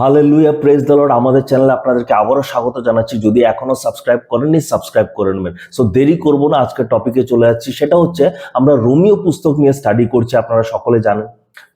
Hallelujah praise the Lord আমাদের চ্যানেলে আপনাদেরকে আবারও স্বাগত জানাচ্ছি। যদি এখনও সাবস্ক্রাইব করেননি সাবস্ক্রাইব করে নেবেন। সো দেরি করব না, আজকের টপিকে চলে যাচ্ছি। সেটা হচ্ছে, আমরা রোমিও পুস্তক নিয়ে স্টাডি করছি, আপনারা সকলে জানেন।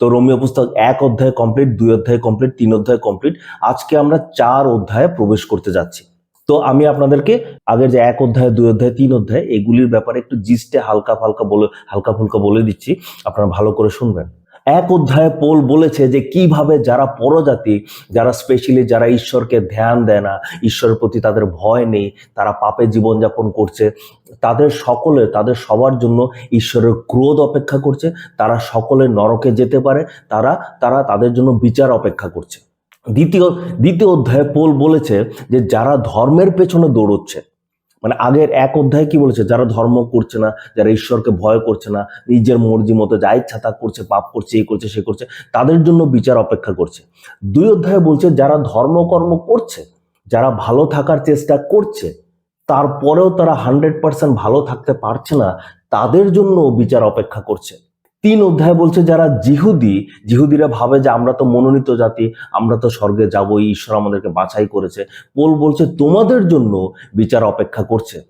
তো রোমিও পুস্তক এক অধ্যায় কমপ্লিট দুই অধ্যায় কমপ্লিট তিন অধ্যায় কমপ্লিট আজকে আমরা চার অধ্যায়ে প্রবেশ করতে যাচ্ছি। তো আমি আপনাদেরকে আগের যে এক অধ্যায়, দুই অধ্যায়, তিন অধ্যায়, এগুলির ব্যাপারে একটু জিস্টে হালকা ফালকা বলে হালকা ফুলকা বলে দিচ্ছি। আপনারা ভালো করে শুনবেন। এক অধ্যায়ে পোল বলেছে যে কীভাবে যারা পরজাতি, যারা স্পেশালি যারা ঈশ্বরকে ধ্যান দেয় না, ঈশ্বরের প্রতি তাদের ভয় নেই, তারা পাপে জীবনযাপন করছে, তাদের সকলে, তাদের সবার জন্য ঈশ্বরের ক্রোধ অপেক্ষা করছে, তারা সকলে নরকে যেতে পারে, তারা তারা তাদের জন্য বিচার অপেক্ষা করছে। দ্বিতীয় দ্বিতীয় অধ্যায়ে পোল বলেছে যে যারা ধর্মের পেছনে দৌড়চ্ছে মানে আগের এক অধ্যায় কি বলেছে? যারা ধর্ম করছে না, যারা ঈশ্বরকে ভয় করছে না, নিজের মর্জি মতো যা ইচ্ছা তা করছে, পাপ করছে, এই করছে, সে করছে, তাদের জন্য বিচার অপেক্ষা করছে। দুই অধ্যায় বলছে, যারা ধর্মকর্ম করছে, যারা ভালো থাকার চেষ্টা করছে, তারপরেও তারা হান্ড্রেড পার্সেন্ট ভালো থাকতে পারছে না, তাদের জন্য বিচার অপেক্ষা করছে। তিন অধ্যায় বলছে, যারা জিহুদি, জিহুদিরা ভাবে যে আমরা তো মনোনীত জাতি, আমরা তো স্বর্গে যাবই, ঈশ্বর আমাদেরকে বাছাই করেছে। পোল বলছে, তোমাদের জন্য বিচার অপেক্ষা করছে।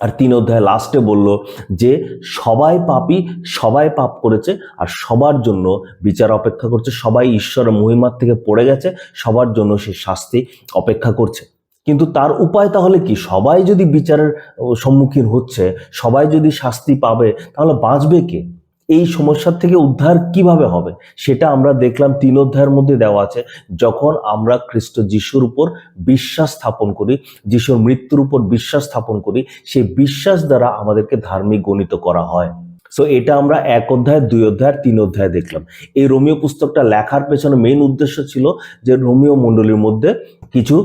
আর তিন অধ্যায় লাস্টে বলল যে, সবাই পাপী, সবাই পাপ করেছে, আর সবার জন্য বিচার অপেক্ষা করছে। সবাই ঈশ্বরের মহিমার থেকে পড়ে গেছে, সবার জন্য সে শাস্তি অপেক্ষা করছে। কিন্তু তার উপায় তাহলে কি? সবাই যদি বিচারের সম্মুখীন হচ্ছে, সবাই যদি শাস্তি পাবে, তাহলে বাঁচবে কে? এই সমস্যার থেকে উদ্ধার কীভাবে হবে? সেটা আমরা দেখলাম তিন অধ্যায়ের মধ্যে দেওয়া আছে। যখন আমরা খ্রিস্ট যিশুর উপর বিশ্বাস স্থাপন করি, যিশুর মৃত্যুর উপর বিশ্বাস স্থাপন করি, সেই বিশ্বাস দ্বারা আমাদেরকে ধার্মিক গণিত করা হয়। সো এটা আমরা এক অধ্যায়, দুই অধ্যায়, তিন অধ্যায় দেখলাম। এই রোমিও পুস্তকটা লেখার পেছনে মেইন উদ্দেশ্য ছিল যে রোমিও মণ্ডলীর মধ্যে কিছু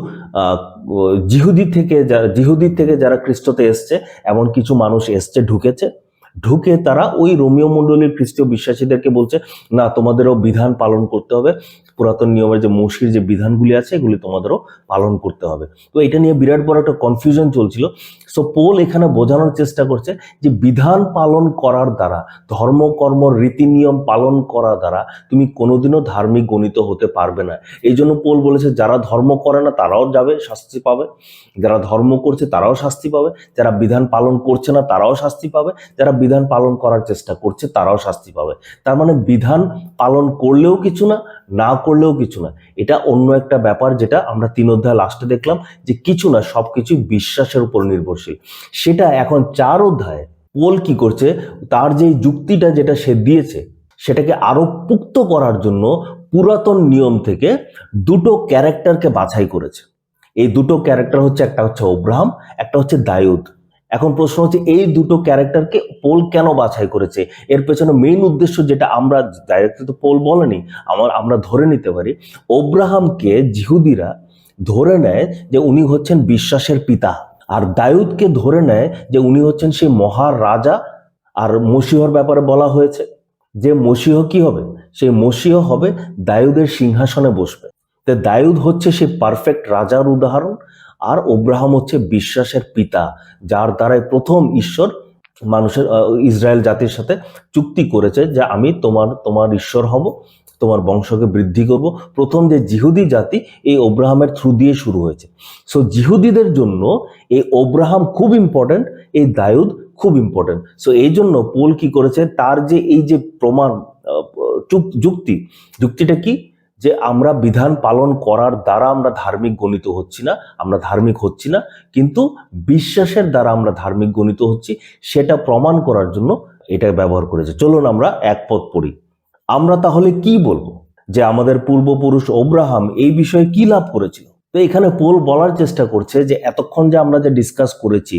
জিহুদি থেকে যারা জিহুদি থেকে যারা খ্রিস্টতে এসছে, এমন কিছু মানুষ এসছে, ঢুকেছে। ঢুকে তারা ওই রোমিও মণ্ডলীর খ্রিস্টীয় বিশ্বাসীদেরকে বলছে না তোমাদেরও বিধান পালন করতে হবে। পুরাতন নিয়মের যে মসির যে বিধানগুলি আছে, এগুলি তোমাদেরও পালন করতে হবে। তো এটা নিয়ে বিরাট বড় একটা কনফিউশন চলছিল। সো পোল এখানে বোঝানোর চেষ্টা করছে যে বিধান পালন করার দ্বারা, ধর্ম, কর্ম, রীতি, নিয়ম পালন করার দ্বারা তুমি কোনোদিনও ধার্মিক গণিত হতে পারবে না। এই জন্য পোল বলেছে, যারা ধর্ম করে না, তারাও যাবে, শাস্তি পাবে। যারা ধর্ম করছে, তারাও শাস্তি পাবে। যারা বিধান পালন করছে না, তারাও শাস্তি পাবে। যারা বিধান পালন করার চেষ্টা করছে, তারাও শাস্তি পাবে। তার মানে বিধান পালন করলেও কিছু না না করলেও কিছু না। এটা অন্য একটা ব্যাপার যেটা আমরা তিন অধ্যায় লাস্টে দেখলাম যে কিছু না সব সবকিছু বিশ্বাসের উপর নির্ভরশীল। সেটা এখন চার অধ্যায়ে পোল কি করছে? তার যে যুক্তিটা যেটা সে দিয়েছে, সেটাকে আরও পুক্ত করার জন্য পুরাতন নিয়ম থেকে দুটো ক্যারেক্টারকে বাছাই করেছে। এই দুটো ক্যারেক্টার হচ্ছে, একটা হচ্ছে ওব্রাহাম একটা হচ্ছে দায়ুদ। এখন প্রশ্ন হচ্ছে, এই দুটো ক্যারেক্টারকে পোল কেন বাছাই করেছে? এর পেছনে মেইন উদ্দেশ্য যেটা আমরা ডাইরেক্ট তো পোল বলেনি, আমার, আমরা ধরে নিতে পারি। ওব্রাহামকে জিহুদিরা ধরে নেয় যে উনি হচ্ছেন বিশ্বাসের পিতা, আর দায়ুদকে ধরে নেয় যে উনি হচ্ছেন সেই মহারাজা আর মসিহর ব্যাপারে বলা হয়েছে যে মসিহ কি হবে? সেই মসিহ হবে দায়ুদের সিংহাসনে বসবে। তো দায়ুদ হচ্ছে সেই পারফেক্ট রাজার উদাহরণ আর অব্রাহাম হচ্ছে বিশ্বাসের পিতা, যার দ্বারাই প্রথম ঈশ্বর মানুষের ইসরায়েল জাতির সাথে চুক্তি করেছে যে আমি তোমার তোমার ঈশ্বর হব, তোমার বংশকে বৃদ্ধি করব। প্রথম যে জিহুদি জাতি, এই ওব্রাহামের থ্রু দিয়ে শুরু হয়েছে। সো জিহুদিদের জন্য এই ওব্রাহাম খুব ইম্পর্ট্যান্ট এই দায়ুদ খুব ইম্পর্ট্যান্ট সো এই জন্য পোল কি করেছে? তার যে এই যে প্রমাণ যুক্তি, যুক্তিটা কি? যে আমরা বিধান পালন করার দ্বারা আমরা ধার্মিক গণিত হচ্ছি না, আমরা ধার্মিক হচ্ছি না, কিন্তু বিশ্বাসের দ্বারা আমরা ধার্মিক গণিত হচ্ছি, সেটা প্রমাণ করার জন্য এটা ব্যবহার করেছে। চলুন আমরা এক পথ পড়ি। আমরা তাহলে কি বলব? যে আমাদের পূর্বপুরুষ ওব্রাহাম এই বিষয়ে কি লাভ করেছিল? তো এখানে পোল বলার চেষ্টা করছে যে এতক্ষণ যে আমরা যে ডিসকাস করেছি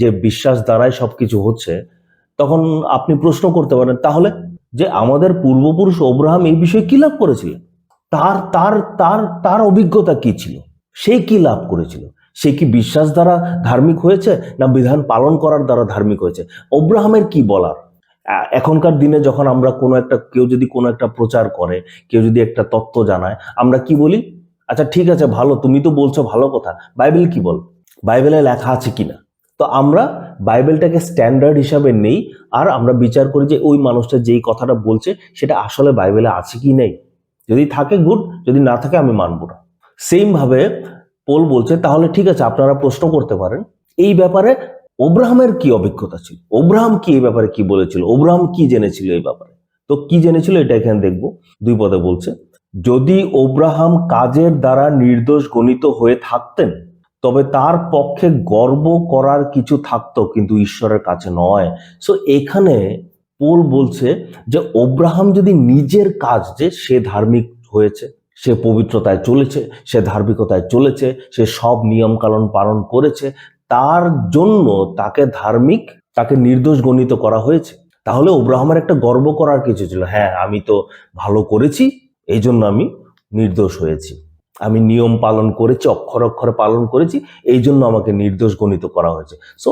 যে বিশ্বাস দ্বারাই সবকিছু হচ্ছে, তখন আপনি প্রশ্ন করতে পারেন, তাহলে যে আমাদের পূর্বপুরুষ ওব্রাহাম এই বিষয়ে কি লাভ করেছিলেন? তার তার তার তার অভিজ্ঞতা কি ছিল? সে কি লাভ করেছিল? সে কি বিশ্বাস দ্বারা ধার্মিক হয়েছে না বিধান পালন করার দ্বারা ধার্মিক হয়েছে? অব্রাহামের কি বলার? এখনকার দিনে যখন আমরা কোনো একটা, কেউ যদি কোনো একটা প্রচার করে, কেউ যদি একটা তত্ত্ব জানায়, আমরা কি বলি? আচ্ছা ঠিক আছে, ভালো, তুমি তো বলছো ভালো কথা। বাইবেল কি বল? বাইবেলে লেখা আছে কিনা তো আমরা বাইবেলটাকে স্ট্যান্ডার্ড হিসাবে নেই, আর আমরা বিচার করি যে ওই মানুষটা যেই কথাটা বলছে, সেটা আসলে বাইবেলে আছে কি নেই। যদি থাকে গুড যদি না থাকে আমি মানবো না। সেম ভাবে পোল বলছে, তাহলে ঠিক আছে, আপনারা প্রশ্ন করতে পারেন। এই ব্যাপারে ওব্রাহামের কি অভিজ্ঞতা ছিল? ওব্রাহাম কি এই ব্যাপারে কি বলেছিল? ওব্রাহাম কি জেনেছিল এই ব্যাপারে? তো কি জেনেছিল এটা এখানে দেখব। দুই পদে বলছে, যদি ওব্রাহাম কাজের দ্বারা নির্দোষ গণিত হয়ে থাকতেন, তবে তার পক্ষে গর্ব করার কিছু থাকতো, কিন্তু ঈশ্বরের কাছে নয়। সো এখানে পোল বলছে যে অব্রাহাম যদি নিজের কাজ যে সে ধার্মিক হয়েছে, সে পবিত্রতায় চলেছে, সে ধার্মিকতায় চলেছে, সে সব নিয়ম কানুন পালন করেছে, তার জন্য তাকে ধার্মিক, তাকে নির্দোষ গণিত করা হয়েছে। তাহলে ওব্রাহামের একটা গর্ব করার কিছু ছিল। হ্যাঁ আমি তো ভালো করেছি এই জন্য আমি নির্দোষ হয়েছি। আমি নিয়ম পালন করেছি, অক্ষর অক্ষরে পালন করেছি এই জন্য আমাকে নির্দোষ গণিত করা হয়েছে। সো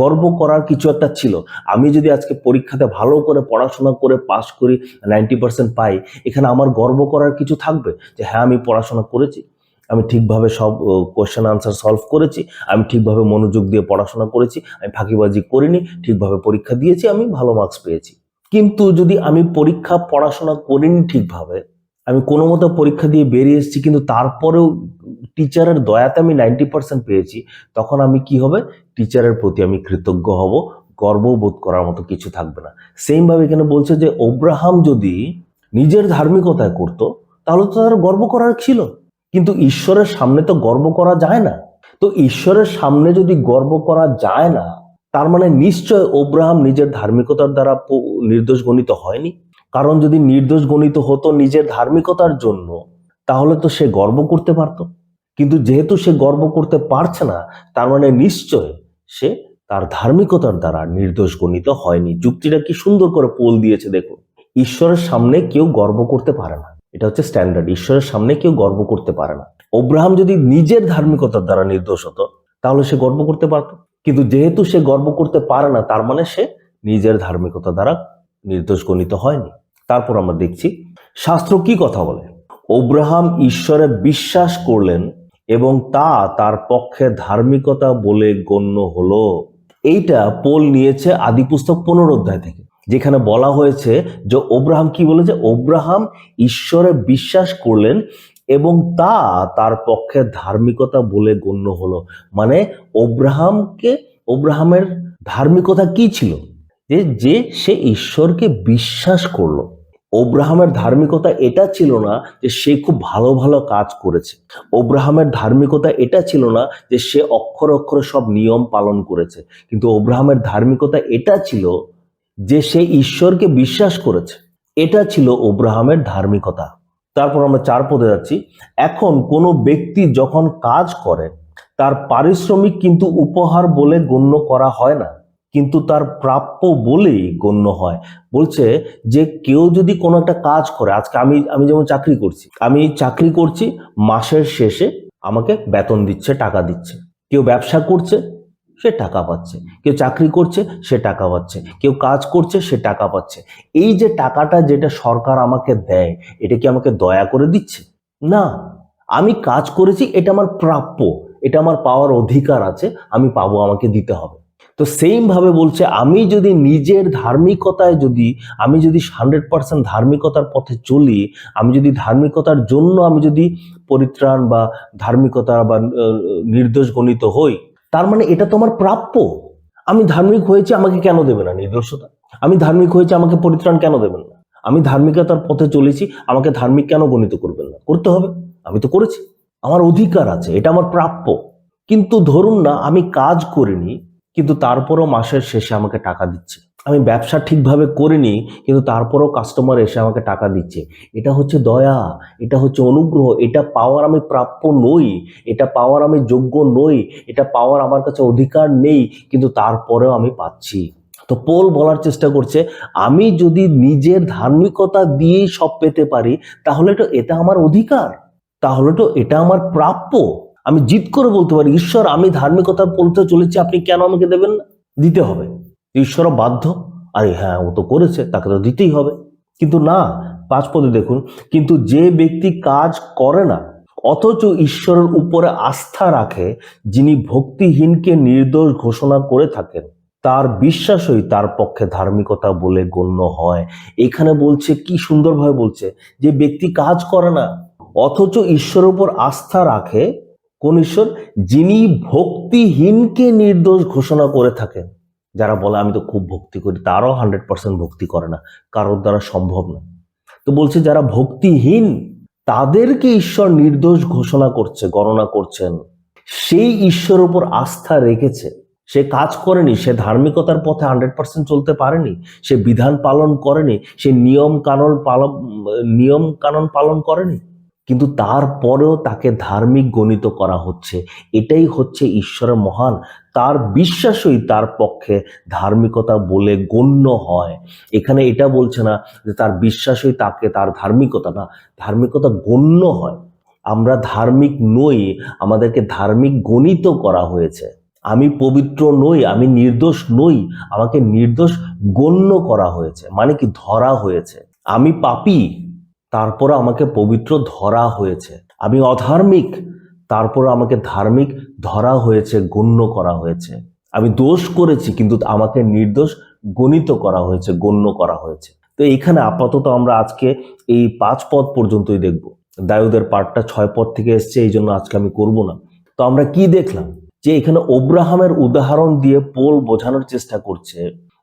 গর্ব করার কিছু একটা ছিল। আমি যদি আজকে পরীক্ষাতে ভালো করে পড়াশোনা করে পাশ করি নাইনটি পার্সেন্ট পাই, এখানে আমার গর্ব করার কিছু থাকবে? যে হ্যাঁ আমি পড়াশোনা করেছি, আমি ঠিকভাবে সব কোয়েশ্চেন আনসার সলভ করেছি, আমি ঠিকভাবে মনোযোগ দিয়ে পড়াশোনা করেছি, আমি ফাঁকিবাজি করিনি, ঠিকভাবে পরীক্ষা দিয়েছি, আমি ভালো মার্কস পেয়েছি। কিন্তু যদি আমি পরীক্ষা পড়াশোনা করিনি ঠিকভাবে আমি কোনো মতো পরীক্ষা দিয়ে বেরিয়ে এসেছি, কিন্তু তারপরেও টিচারের দয়াতে আমি নাইনটি পার্সেন্ট পেয়েছি। তখন আমি কি হবে? টিচারের প্রতি আমি কৃতজ্ঞ হব গর্ববোধ করার মতো কিছু থাকবে না। সেম ভাবে এখানে বলছে যে, ওব্রাহাম যদি নিজের ধার্মিকতায় করত, তাহলে তো তার গর্ব করার ছিল। কিন্তু ঈশ্বরের সামনে তো গর্ব করা যায় না। তো ঈশ্বরের সামনে যদি গর্ব করা যায় না, তার মানে নিশ্চয় ওব্রাহাম নিজের ধার্মিকতার দ্বারা নির্দোষ গণিত হয়নি? কারণ যদি নির্দোষ গণিত হতো নিজের ধার্মিকতার জন্য, তাহলে তো সে গর্ব করতে পারত। কিন্তু যেহেতু সে গর্ব করতে পারছে না, তার মানে নিশ্চয় সে তার ধার্মিকতার দ্বারা নির্দোষ গণিত হয়নি। যুক্তিটা কি সুন্দর করে পোল দিয়েছে, দেখুন। ঈশ্বরের সামনে কেউ গর্ব করতে পারে না। এটা হচ্ছে স্ট্যান্ডার্ড। ঈশ্বরের সামনে কেউ গর্ব করতে পারে না। ওব্রাহাম যদি নিজের ধার্মিকতার দ্বারা নির্দোষ হতো, তাহলে সে গর্ব করতে পারত। কিন্তু যেহেতু সে গর্ব করতে পারে না, তার মানে সে নিজের ধার্মিকতা দ্বারা নির্দোষ গণিত হয়নি। তারপর আমরা দেখছি, শাস্ত্র কি কথা বলে? ওব্রাহাম ঈশ্বরে বিশ্বাস করলেন এবং তা তার পক্ষে ধার্মিকতা বলে গণ্য হলো। এইটা পোল নিয়েছে আদি পুস্তক পনেরো অধ্যায় থেকে, যেখানে বলা হয়েছে যে ওব্রাহাম কি বলেছে? ওব্রাহাম ঈশ্বরে বিশ্বাস করলেন এবং তা তার পক্ষে ধার্মিকতা বলে গণ্য হলো। মানে ওব্রাহামকে, ওব্রাহামের ধার্মিকতা কি ছিল? যে সে ঈশ্বরকে বিশ্বাস করল। ওব্রাহামের ধার্মিকতা এটা ছিল না যে সে খুব ভালো ভালো কাজ করেছে। ওব্রাহামের ধার্মিকতা এটা ছিল না যে সে অক্ষর, অক্ষরে সব নিয়ম পালন করেছে। কিন্তু ওব্রাহামের ধার্মিকতা এটা ছিল যে সে ঈশ্বরকে বিশ্বাস করেছে। এটা ছিল ওব্রাহামের ধার্মিকতা। তারপর আমরা চার পদে যাচ্ছি। এখন কোনো ব্যক্তি যখন কাজ করে, তার পারিশ্রমিক কিন্তু উপহার বলে গণ্য করা হয় না। কিন্তু তার প্রাপ্য বলেই গণ্য হয়। বলছে যে কেউ যদি কোনো একটা কাজ করে, আজকে আমি আমি যেমন চাকরি করছি, আমি চাকরি করছি, মাসের শেষে আমাকে বেতন দিচ্ছে, টাকা দিচ্ছে। কেউ ব্যবসা করছে, সে টাকা পাচ্ছে। কেউ চাকরি করছে, সে টাকা পাচ্ছে। কেউ কাজ করছে, সে টাকা পাচ্ছে। এই যে টাকাটা যেটা সরকার আমাকে দেয়, এটা কি আমাকে দয়া করে দিচ্ছে? না। আমি কাজ করেছি, এটা আমার প্রাপ্য, এটা আমার পাওয়ার অধিকার আছে, আমি পাবো, আমাকে দিতে হবে। তো সেম ভাবে বলছে, আমি যদি নিজের ধার্মিকতায় যদি, আমি যদি হান্ড্রেড পার্সেন্ট ধার্মিকতার পথে চলি, আমি যদি ধার্মিকতার জন্য আমি যদি পরিত্রাণ বা ধার্মিকতা বা নির্দোষ গণিত হই, তার মানে এটা তোমার প্রাপ্য। আমি ধার্মিক হয়েছি, আমাকে কেন দেবে না নির্দোষতা? আমি ধার্মিক হয়েছি, আমাকে পরিত্রাণ কেন দেবেন না? আমি ধার্মিকতার পথে চলেছি, আমাকে ধার্মিক কেন গণিত করবেন না? করতে হবে। আমি তো করেছি। আমার অধিকার আছে, এটা আমার প্রাপ্য। কিন্তু ধরুন না, আমি কাজ করিনি কিন্তু তারপরও মাসের শেষে আমাকে টাকা দিচ্ছে। আমি ব্যবসা ঠিকভাবে করিনি, কিন্তু তারপরও কাস্টমার এসে আমাকে টাকা দিচ্ছে। এটা হচ্ছে দয়া, এটা হচ্ছে অনুগ্রহ, এটা পাওয়ার আমি প্রাপ্য নই, এটা পাওয়ার আমি যোগ্য নই, এটা পাওয়ার আমার কাছে অধিকার নেই, কিন্তু তারপরেও আমি পাচ্ছি। তো পোল বলার চেষ্টা করছে, আমি যদি নিজের ধার্মিকতা দিয়েই সব পেতে পারি, তাহলে তো এটা আমার অধিকার, তাহলে তো এটা আমার প্রাপ্য। আমি জিত করে বলতে পারি, ঈশ্বর, আমি ধার্মিকতার পথে চলেছি, আপনি কেন আমাকে দেবেন না? দিতে হবে। ঈশ্বরও বাধ্য। আরে হ্যাঁ ও তো করেছে, তাকে তো দিতেই হবে। কিন্তু না, পাঁচ পদে দেখুন, কিন্তু যে ব্যক্তি কাজ করে না, অথচ ঈশ্বরের উপরে আস্থা রাখে, যিনি ভক্তিহীনকে নির্দোষ ঘোষণা করে থাকেন, তার বিশ্বাসই তার পক্ষে ধার্মিকতা বলে গণ্য হয়। এখানে বলছে, কি সুন্দরভাবে বলছে, যে ব্যক্তি কাজ করে না, অথচ ঈশ্বরের উপর আস্থা রাখে কোন ঈশ্বর যিনি ভক্তিহীনকে নির্দোষ ঘোষণা করে থাকেন। যারা বলে, আমি তো খুব ভক্তি করি তারাও হান্ড্রেড পার্সেন্ট ভক্তি করে না। কারোর দ্বারা সম্ভব না। তো বলছে, যারা ভক্তিহীন, তাদেরকে ঈশ্বর নির্দোষ ঘোষণা করছে, গণনা করছেন। সেই ঈশ্বর উপর আস্থা রেখেছে। সে কাজ করেনি, সে ধার্মিকতার পথে হান্ড্রেড পার্সেন্ট চলতে পারেনি, সে বিধান পালন করেনি, সে নিয়ম কানুন পালন, নিয়ম কানুন পালন করেনি। কিন্তু তারপরেও তাকে ধার্মিক গণিত করা হচ্ছে। এটাই হচ্ছে ঈশ্বরের মহান। তার বিশ্বাসই তার পক্ষে ধার্মিকতা বলে গণ্য হয়। এখানে এটা বলছে না যে তার বিশ্বাসই তাকে তার ধার্মিকতা না। ধার্মিকতা গণ্য হয়। আমরা ধার্মিক নই, আমাদেরকে ধার্মিক গণিত করা হয়েছে। আমি পবিত্র নই, আমি নির্দোষ নই, আমাকে নির্দোষ গণ্য করা হয়েছে। মানে কি ধরা হয়েছে। আমি পাপী তারপর আমাকে পবিত্র ধরা হয়েছে। আমি অধার্মিক, তারপর আমাকে ধার্মিক ধরা হয়েছে, গণ্য করা হয়েছে। আমি দোষ করেছি, কিন্তু আমাকে নির্দোষ গণিত করা হয়েছে, গণ্য করা হয়েছে। তো এইখানে আপাতত আমরা আজকে এই পাঁচ পদ পর্যন্তই দেখব। দায়ুদের পাঠটা ছয় পদ থেকে এসছে, এই জন্য আজকে আমি করব না। তো আমরা কি দেখলাম? যে এখানে ওব্রাহামের উদাহরণ দিয়ে পোল বোঝানোর চেষ্টা করছে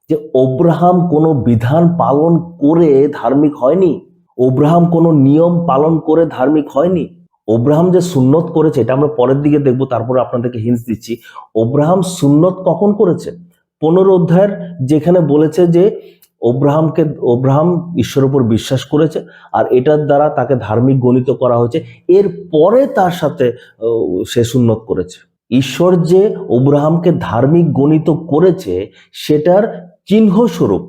যে ওব্রাহাম কোনো বিধান পালন করে ধার্মিক হয়নি? ওব্রাহাম কোনো নিয়ম পালন করে ধার্মিক হয়নি? ওব্রাহাম যে সুন্নত করেছে, এটা আমরা পরের দিকে দেখব, তারপরে আপনাদেরকে হিন্স দিচ্ছি। ওব্রাহাম সুন্নত কখন করেছে? পনেরো অধ্যায়ের যেখানে বলেছে যে, ওব্রাহামকে, ওব্রাহাম ঈশ্বরের উপর বিশ্বাস করেছে, আর এটার দ্বারা তাকে ধার্মিক গণিত করা হয়েছে। এর পরে তার সাথে সে সুন্নত করেছে। ঈশ্বর যে ওব্রাহামকে ধার্মিক গণিত করেছে, সেটার চিহ্ন স্বরূপ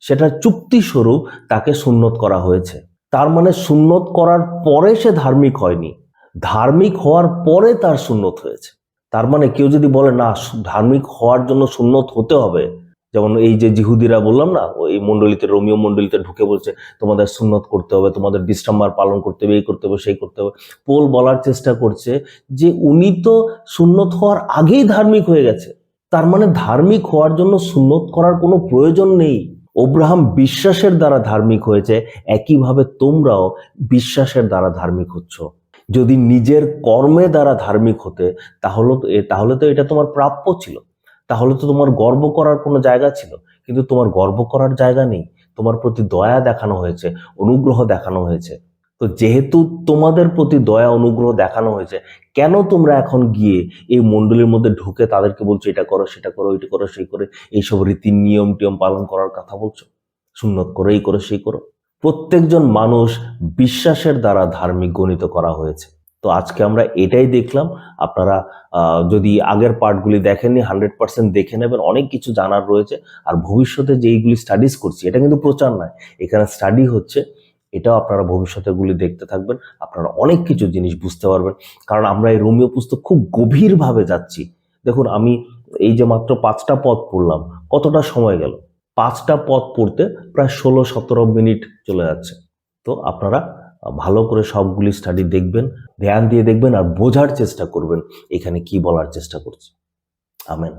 সেটার চুক্তি স্বরূপ তাকে সুন্নত করা হয়েছে। তার মানে সুন্নত করার পরে সে ধার্মিক হয়নি। ধার্মিক হওয়ার পরে তার সুন্নত হয়েছে। তার মানে কেউ যদি বলে, না ধার্মিক হওয়ার জন্য সুন্নত হতে হবে। যেমন এই যে জিহুদিরা বললাম না, ওই মন্ডলিতে রোমিও মন্ডলিতে ঢুকে বলছে, তোমাদের সুন্নত করতে হবে, তোমাদের বিশ্রামবার পালন করতে হবে, এই করতে হবে, সেই করতে হবে। পোল বলার চেষ্টা করছে যে উনি তো সুন্নত হওয়ার আগেই ধার্মিক হয়ে গেছে। তার মানে ধার্মিক হওয়ার জন্য সুন্নত করার কোনো প্রয়োজন নেই। ওব্রাহাম বিশ্বাসের দ্বারা ধার্মিক হয়েছে, একইভাবে তোমরাও বিশ্বাসের দ্বারা ধার্মিক হচ্ছ। যদি নিজের কর্মে দ্বারা ধার্মিক হতে, তাহলে তো তাহলে তো এটা তোমার প্রাপ্য ছিল। তাহলে তো তোমার গর্ব করার কোনো জায়গা ছিল। কিন্তু তোমার গর্ব করার জায়গা নেই। তোমার প্রতি দয়া দেখানো হয়েছে, অনুগ্রহ দেখানো হয়েছে। তো যেহেতু তোমাদের প্রতি দয়া, অনুগ্রহ দেখানো হয়েছে, কেন তোমরা এখন গিয়ে এই মণ্ডলীর মধ্যে ঢুকে তাদেরকে বলছো, এটা করো, সেটা করো এটা করো, সেই করে, এইসব রীতি, নিয়ম, টিয়ম পালন করার কথা বলছো? সুন্নত করো, এই করো, সেই করো। প্রত্যেকজন মানুষ বিশ্বাসের দ্বারা ধার্মিক গণিত করা হয়েছে। তো আজকে আমরা এটাই দেখলাম। আপনারা যদি আগের পার্টগুলি দেখেননি, হান্ড্রেড পার্সেন্ট দেখে নেবেন। অনেক কিছু জানার রয়েছে। আর ভবিষ্যতে যে এইগুলি স্টাডিজ করছি, এটা কিন্তু প্রচার নয়। এখানে স্টাডি হচ্ছে এটাও আপনারা ভবিষ্যতে গুলি দেখতে থাকবেন, আপনারা অনেক কিছু জিনিস বুঝতে পারবেন। কারণ আমরা এই রোমিও পুস্তক খুব গভীরভাবে যাচ্ছি। দেখুন, আমি এই যে মাত্র পাঁচটা পথ পড়লাম, কতটা সময় গেল? পাঁচটা পথ পড়তে প্রায় ষোলো সতেরো মিনিট চলে যাচ্ছে। তো আপনারা ভালো করে সবগুলি স্টাডি দেখবেন, ধ্যান দিয়ে দেখবেন আর বোঝার চেষ্টা করবেন, এখানে কি বলার চেষ্টা করছি। আমেন।